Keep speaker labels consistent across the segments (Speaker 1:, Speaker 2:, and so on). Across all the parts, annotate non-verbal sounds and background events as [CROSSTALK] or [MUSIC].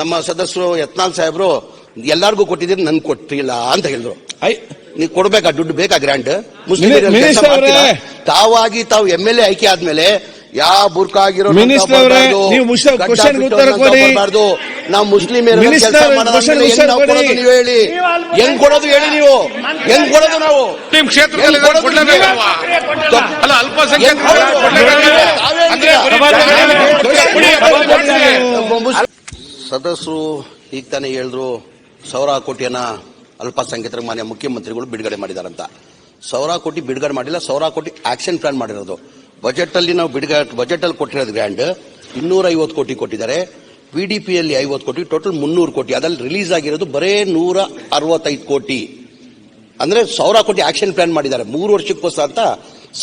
Speaker 1: ನಮ್ಮ ಸದಸ್ಯರು ಯತ್ನಾಲ್ ಸಾಹೇಬ್ರು ಎಲ್ಲಾರ್ಗು ಕೊಟ್ಟಿದ್ದೀನಿ ನನ್ ಕೊಟ್ಟಿಲ್ಲ ಅಂತ ಹೇಳಿದ್ರು
Speaker 2: ಐ
Speaker 1: ನೀವು ಕೊಡ್ಬೇಕಾ ದುಡ್ಡು ಬೇಕಾ ಗ್ರ್ಯಾಂಡ್ ಮುಸ್ಲಿಂ
Speaker 2: ಅವರೇ.
Speaker 1: ತಾವಾಗಿ ತಾವು ಎಂ ಎಲ್ ಎ ಆಯ್ಕೆ ಆದ್ಮೇಲೆ ಯಾವ ಬುರ್ಕ ಆಗಿರೋ
Speaker 2: ಮಿನಿಸ್ಟರ್ ಅವರೇ, ನೀವು ಮುಷ- question ಗೆ ಉತ್ತರ ಕೊಡಿ.
Speaker 1: ನಾವು ಮುಸ್ಲಿಂ
Speaker 2: ಮಿನಿಸ್ಟರ್ question ಗೆ ಉತ್ತರ ಕೊಡಿ.
Speaker 1: ನೀವು ಹೇಳಿ ಹೆಂಗ್ ಕೊಡೋದು ಹೇಳಿ ನೀವು ಹೆಂಗ್ ಕೊಡೋದು ನಾವು
Speaker 3: ನಿಮ್ ಕ್ಷೇತ್ರದಲ್ಲಿ
Speaker 1: ಹೆಂಗ್ ಕೊಡೋದು
Speaker 3: ಕೊಡ್ಲೇಬೇಕಲ್ವಾ?
Speaker 1: ನೀವು?
Speaker 3: ಅಲ್ಲ ಅಲ್ಪಸಂಖ್ಯಾತ
Speaker 1: ಹೆಂಗ್ ಕೊಡೋದು
Speaker 3: ಅಂದ್ರೆ
Speaker 1: ಮುಸ್- ಸದಸ್ಯರು ಈಗ ತಾನೇ ಹೇಳಿದ್ರು ಸಾವಿರ ಕೋಟಿಯನ್ನ ಅಲ್ಪಸಂಖ್ಯಾತರ ಮಾನ್ಯ ಮುಖ್ಯಮಂತ್ರಿಗಳು ಬಿಡುಗಡೆ ಮಾಡಿದಾರಂತ. ಸಾವಿರ ಕೋಟಿ ಬಿಡುಗಡೆ ಮಾಡಿಲ್ಲ ಸಾವಿರ ಕೋಟಿ ಆಕ್ಷನ್ ಪ್ಲಾನ್ ಮಾಡಿರೋದು. ಬಜೆಟ್ ಅಲ್ಲಿ ನಾವು ಬಿಡುಗಡೆ ಬಜೆಟ್ ಅಲ್ಲಿ ಕೊಟ್ಟಿರೋದು ಗ್ರ್ಯಾಂಡ್ ಇನ್ನೂರ ಐವತ್ತು ಕೋಟಿ ಕೊಟ್ಟಿದ್ದಾರೆ. ಪಿಡಿಪಿಯಲ್ಲಿ ಐವತ್ತು ಕೋಟಿ, ಟೋಟಲ್ ಮುನ್ನೂರು ಕೋಟಿ. ಅದ್ರಲ್ಲಿ ರಿಲೀಸ್ ಆಗಿರೋದು ಬರೇ ನೂರ ಅರವತ್ತೈದು ಕೋಟಿ. ಅಂದ್ರೆ ಸಾವಿರ ಕೋಟಿ ಆಕ್ಷನ್ ಪ್ಲಾನ್ ಮಾಡಿದ್ದಾರೆ. ಮೂರು ವರ್ಷಕ್ಕೋಸ್ಕರ ಅಂತ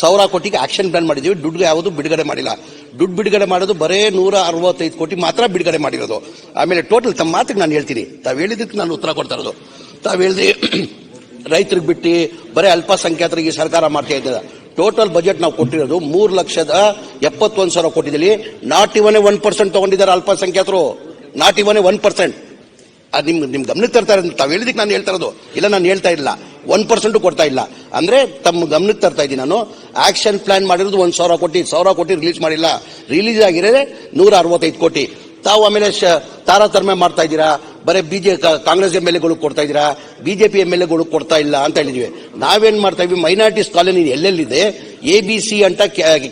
Speaker 1: ಸಾವಿರ ಕೋಟಿಗೆ ಆಕ್ಷನ್ ಪ್ಲಾನ್ ಮಾಡಿದೀವಿ ದುಡ್ಡು ಯಾವುದು ಬಿಡುಗಡೆ ಮಾಡಿಲ್ಲ. ದುಡ್ಡು ಬಿಡುಗಡೆ ಮಾಡೋದು ಬರೇ ನೂರ ಅರವತ್ತೈದು ಕೋಟಿ ಮಾತ್ರ ಬಿಡುಗಡೆ ಮಾಡಿರೋದು. ಆಮೇಲೆ ಟೋಟಲ್ ತಮ್ಮ ಮಾತಿಗೆ ನಾನು ಹೇಳ್ತೀನಿ. ತಾವು ಹೇಳಿದಕ್ಕೆ ನಾನು ಉತ್ತರ ಕೊಡ್ತಾ ಇರೋದು. ತಾವು ಹೇಳಿದ್ರಿ [CLEARS THROAT] ರೈತರಿಗೆ ಬಿಟ್ಟು ಬರೇ ಅಲ್ಪಸಂಖ್ಯಾತರಿಗೆ ಸರ್ಕಾರ ಮಾಡ್ತಾ ಇದ್ದ ಟೋಟಲ್ ಬಜೆಟ್ ನಾವು ಕೊಟ್ಟಿರೋದು ಮೂರು ಲಕ್ಷದ ಎಪ್ಪತ್ತೊಂದು ಸಾವಿರ ಕೊಟ್ಟಿದ್ದೀವಿ ನಾಟ್ ಇವನೇ ಒನ್ ಪರ್ಸೆಂಟ್ ತಗೊಂಡಿದ್ದಾರೆ ಅಲ್ಪಸಂಖ್ಯಾತರು. ನಾಟ್ ಇವನೇ ಒನ್ ಪರ್ಸೆಂಟ್ ಅದು ನಿಮ್ಗೆ ನಿಮ್ಗೆ ಗಮನಕ್ಕೆ ತರ್ತಾರೆ ತಾವು ಹೇಳಿದಕ್ಕೆ ನಾನು ಹೇಳ್ತಾ ಇರೋದು. ಇಲ್ಲ, ನಾನು ಹೇಳ್ತಾ ಇಲ್ಲ ಒನ್ ಪರ್ಸೆಂಟ್ ಕೊಡ್ತಾ ಇಲ್ಲ. ಅಂದ್ರೆ ತಮ್ಮ ಗಮನಕ್ಕೆ ತರ್ತಾ ಇದ್ದೀನಿ ನಾನು. ಆಕ್ಷನ್ ಪ್ಲಾನ್ ಮಾಡಿರೋದು ಒಂದು ಸಾವಿರ ಕೋಟಿ ಸಾವಿರ ಕೋಟಿ ರಿಲೀಸ್ ಮಾಡಿಲ್ಲ. ರಿಲೀಸ್ ಆಗಿರೋದೇ ನೂರ ಅರವತ್ತೈದು ಕೋಟಿ. ತಾವು ಆಮೇಲೆ ಶ- ತಾರತಮ್ಯ ಮಾಡ್ತಾ ಇದ್ದೀರಾ? ಬರೀ ಬಿಜೆ ಕಾಂಗ್ರೆಸ್ ಎಂ ಎಲ್ ಎಗಳು ಕೊಡ್ತಾ ಇದ್ದೀರಾ? ಬಿಜೆಪಿ ಎಂ ಎಲ್ ಎಗಳು ಕೊಡ್ತಾ ಇಲ್ಲ ಅಂತ ಹೇಳಿದ್ವಿ. ನಾವೇನ್ ಮಾಡ್ತಾ ಇದ್ವಿ? ಮೈನಾರಿಟೀಸ್ ಕಾಲೋನಿ ಎಲ್ಲೆಲ್ಲಿದೆ? ಎ, ಬಿ, ಸಿ ಅಂತ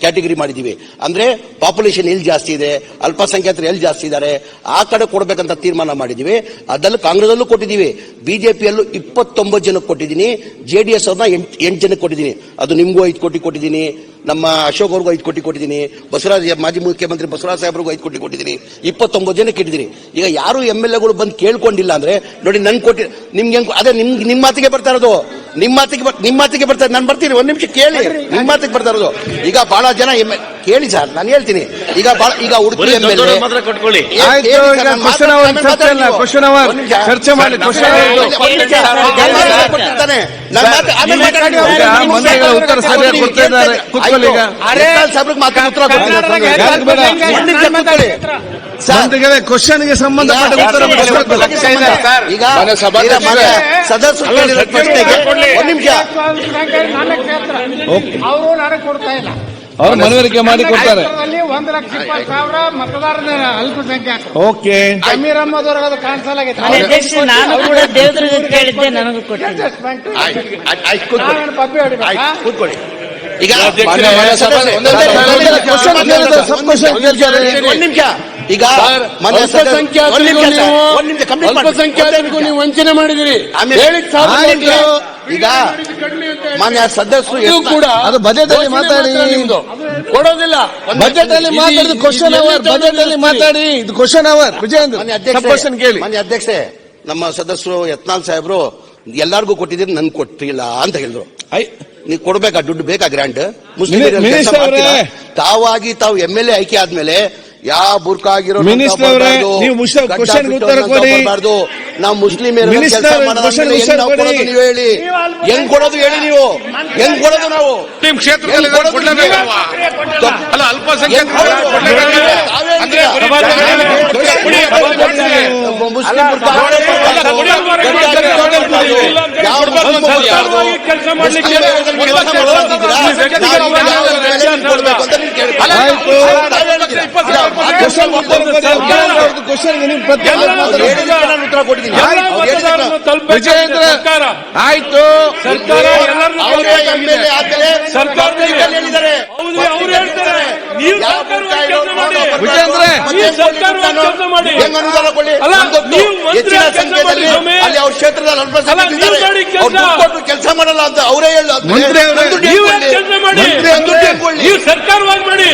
Speaker 1: ಕ್ಯಾಟಗರಿ ಮಾಡಿದೀವಿ ಅಂದ್ರೆ ಪಾಪ್ಯುಲೇಷನ್ ಎಲ್ಲಿ ಜಾಸ್ತಿ ಇದೆ? ಅಲ್ಪಸಂಖ್ಯಾತರು ಎಲ್ಲಿ ಜಾಸ್ತಿ ಇದ್ದಾರೆ? ಆ ಕಡೆ ಕೊಡಬೇಕಂತ ತೀರ್ಮಾನ ಮಾಡಿದೀವಿ ಅದಲ್ಲೂ ಕಾಂಗ್ರೆಸ್ ಅಲ್ಲೂ ಕೊಟ್ಟಿದ್ದೀವಿ. ಬಿಜೆಪಿಯಲ್ಲೂ ಇಪ್ಪತ್ತೊಂಬತ್ತು ಜನಕ್ಕೆ ಕೊಟ್ಟಿದ್ದೀನಿ. ಜೆ ಡಿ ಎಸ್ ಅವ್ರನ್ನ ಎಂಟು ಜನಕ್ಕೆ ಕೊಟ್ಟಿದ್ದೀನಿ. ಅದು ನಿಮಗೂ ಐದು ಕೋಟಿ ಕೊಟ್ಟಿದ್ದೀನಿ. ನಮ್ಮ ಅಶೋಕ್ ಅವ್ರಿಗೂ ಐದು ಕೋಟಿ ಕೊಟ್ಟಿದ್ದೀನಿ. ಬಸವರಾಜ್, ಮಾಜಿ ಮುಖ್ಯಮಂತ್ರಿ ಬಸವರಾಜ್ ಸಾಹೇಬ್ರಿಗೂ ಐದು ಕೋಟಿ ಕೊಟ್ಟಿದ್ದೀನಿ. ಇಪ್ಪತ್ತೊಂಬತ್ತು ಜನಕ್ಕೆ ಇಟ್ಟಿದ್ದೀನಿ. ಈಗ ಯಾರು ಎಂ ಎಲ್ ಎಗಳು ಬಂದು ಕೇಳ್ಕೊಂಡಿಲ್ಲ ಅಂದ್ರೆ ನೋಡಿ ನನ್ ಕೊಟ್ಟಿ ನಿಮ್ಗೆ ಅದೇ ನಿಮ್ ನಿಮ್ ಮಾತಿಗೆ ಬರ್ತಾ ಇರೋದು. ನಿಮ್ ಮಾತಿಗೆ ನಿಮ್ಮ ನಿಮ್ ಮಾತಿಗೆ ಬರ್ತಾರೆ. ನಾನು ಬರ್ತೀನಿ ಒಂದ್ ನಿಮಿಷ ಕೇಳಿ. ನಿಮ್ಮ ಮಾತಿಗೆ ಬರ್ತಾ ಇರೋದು ಈಗ ಬಹಳ ಜನ ಕೇಳಿ ಸರ್ ನಾನು ಹೇಳ್ತೀನಿ. ಈಗ ಬಹಳ ಈಗ ಉಡುಪಿ
Speaker 2: ಕ್ವಶನ್ಗೆ ಸಂಬಂಧಪಟ್ಟ
Speaker 1: ಈಗ
Speaker 3: ಮನೆ
Speaker 1: ನಿಮಿಷ.
Speaker 4: ಅವರು ನನಗೆ ಕೊಡ್ತಾ ಇಲ್ಲ.
Speaker 2: ಅವ್ರು ಮನವರಿಕೆ ಮಾಡಿ ಕೊಡ್ತಾರೆ.
Speaker 4: ಅಲ್ಲಿ ಒಂದು ಲಕ್ಷ ಇಪ್ಪತ್ತು ಸಾವಿರ ಮತದಾರರ ಅಲ್ಪಸಂಖ್ಯಾತರು
Speaker 2: ಓಕೆ.
Speaker 4: ಸಮೀರ್ ಅಹಮದ್ ಅವ್ರಿಗೆ ಅದು ಕಾಣಿಸಲ್
Speaker 5: ಮನೆ ನಾನು ಕೂಡ ದೇವದುರ್ಗ ಕೇಳಿದ್ದೆ ನನಗೂ ಕೊಟ್ಟಿದ್ದೆ.
Speaker 4: ನಾವೇನು ಪಪ್ಪಿ ಹೊಡಿಬೇಕಾ?
Speaker 1: ಕೂತ್ಕೊಳ್ಳಿ. ಈಗ ಒಂದೇ ಒಂದೇ ಈಗ ಒಂದ್.
Speaker 4: ಅಲ್ಪಸಂಖ್ಯಾತರಿಗೂ ನೀವು ವಂಚನೆ ಮಾಡಿದಿರಿ.
Speaker 1: ಈಗ ಮಾನ್ಯ ಸದಸ್ಯರು
Speaker 4: ಕೂಡ
Speaker 2: ಅದು ಬಜೆಟ್ ಅಲ್ಲಿ ಮಾತಾಡಿ.
Speaker 4: ಕೊಡೋದಿಲ್ಲ.
Speaker 2: ಬಜೆಟ್ ಅಲ್ಲಿ ಮಾತಾಡಿದ ಕ್ವಶನ್ ಅವರ್ ಬಜೆಟ್ ಅಲ್ಲಿ ಮಾತಾಡಿ. ಇದು ಕ್ವಶನ್ ಅವರ್ ವಿಜಯೇಂದ್ರ ಕ್ವಶನ್
Speaker 1: ಅಧ್ಯಕ್ಷೆ
Speaker 2: ಕೇಳಿ.
Speaker 1: ಮಾನ್ಯ ಅಧ್ಯಕ್ಷೆ ನಮ್ಮ ಸದಸ್ಯರು ಯತ್ನಾಲ್ ಸಾಹೇಬ್ರು ಎಲ್ಲಾರ್ಗೂ ಕೊಟ್ಟಿದ್ದೀರಿ ನನ್ಗೆ ಕೊಟ್ಟಿಲ್ಲ ಅಂತ ಹೇಳಿದ್ರು.
Speaker 2: ಐ
Speaker 1: ನೀವು ಕೊಡ್ಬೇಕಾ? ದುಡ್ಡು ಬೇಕಾ ಗ್ರ್ಯಾಂಡ್? ತಾವಾಗಿ ತಾವು ಎಂ ಎಲ್ ಎ ಆಯ್ಕೆ ಆದ್ಮೇಲೆ ಯಾವ ಬುರ್ಕಾ ಆಗಿರೋ
Speaker 2: ಮಿನಿಸ್ಟರ್ ಅವರೇ, ನೀವು
Speaker 1: ಮುಸ್ಲಿಮ್ ನಾವು
Speaker 2: ಕೊಡಿ.
Speaker 1: ಕೊಡೋದು ನೀವು ಹೇಳಿ. ಹೆಂಗ್ ಕೊಡೋದು ಹೇಳಿ ನೀವು? ಹೆಂಗ್ ಕೊಡೋದು ನಾವು?
Speaker 3: ನಿಮ್ ಕ್ಷೇತ್ರದಲ್ಲಿ? ಅಲ್ಲ ಅಲ್ಪಸಂಖ್ಯಾತ
Speaker 2: ಉತ್ತರ
Speaker 1: ಕೊಟ್ಟಿದ್ದೀನಿ.
Speaker 2: ವಿಜಯೇಂದ್ರ ಆಯ್ತು?
Speaker 4: ಅಲ್ಲ,
Speaker 1: ಅವ್ರ ಕ್ಷೇತ್ರದಲ್ಲಿ.
Speaker 4: ಕೆಲಸ.
Speaker 1: ಮಾಡಲ್ಲ ಅಂತ ಅವರೇ ಹೇಳಿ
Speaker 2: ಮಂತ್ರಿ?
Speaker 4: ಸರ್ಕಾರವಾಗಿ ಮಾಡಿ.